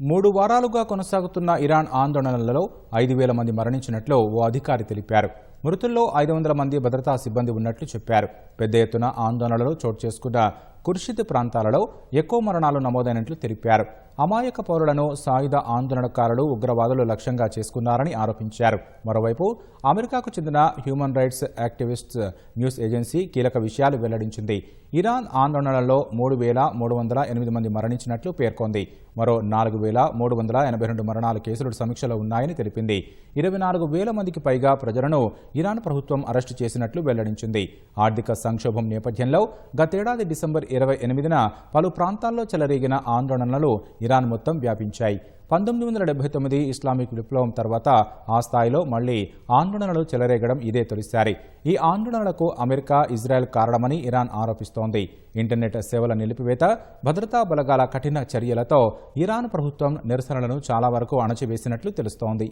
మూడు వారాలుగా కొనసాగుతున్న ఇరాన్ ఆందోళనలలో ఐదు వేల మంది మరణించినట్లు ఓ అధికారి తెలిపారు. మృతుల్లో ఐదు వందల మంది భద్రతా సిబ్బంది ఉన్నట్లు చెప్పారు. పెద్ద ఎత్తున ఆందోళనలు చోటు చేసుకున్న కుర్షిద్ ప్రాంతాలలో ఎక్కువ మరణాలు నమోదైనట్లు తెలిపారు. అమాయక పౌరులను సాయుధ ఆందోళనకారులు ఉగ్రవాదులు లక్ష్యంగా చేసుకున్నారని ఆరోపించారు. మరోవైపు అమెరికాకు చెందిన human rights activists news agency కీలక విషయాలు వెల్లడించింది. ఇరాన్ ఆందోళనలలో మూడు వేల మూడు వందల ఎనిమిది మంది మరణించినట్లు పేర్కొంది. మరో నాలుగు వేల మూడు వందల ఎనభై రెండు మరణాల కేసులు సమీక్షలో ఉన్నాయని తెలిపింది. ఇరవై నాలుగు వేల మందికి పైగా ప్రజలను ఇరాన్ ప్రభుత్వం అరెస్టు చేసినట్లు వెల్లడించింది. ఆర్థిక సంక్షోభం నేపథ్యంలో గతేడాది డిసెంబర్ ఇరవై ఎనిమిదిన పలు ప్రాంతాల్లో చెలరేగిన ఆందోళనలు ఇరాన్ మొత్తం వ్యాపించాయి. పంతొమ్మిది వందల డెబ్బై తొమ్మిది ఇస్లామిక్ విప్లవం తర్వాత ఆ స్థాయిలో మళ్ళీ ఆందోళనలు చెలరేగడం ఇదే తొలిసారి. ఈ ఆందోళనలకు అమెరికా ఇజ్రాయెల్ కారణమని ఇరాన్ ఆరోపిస్తోంది. ఇంటర్నెట్ సేవల నిలిపివేత భద్రతా బలగాల కఠిన చర్యలతో ఇరాన్ ప్రభుత్వం నిరసనలను చాలా వరకు అణచివేసినట్లు తెలుస్తోంది.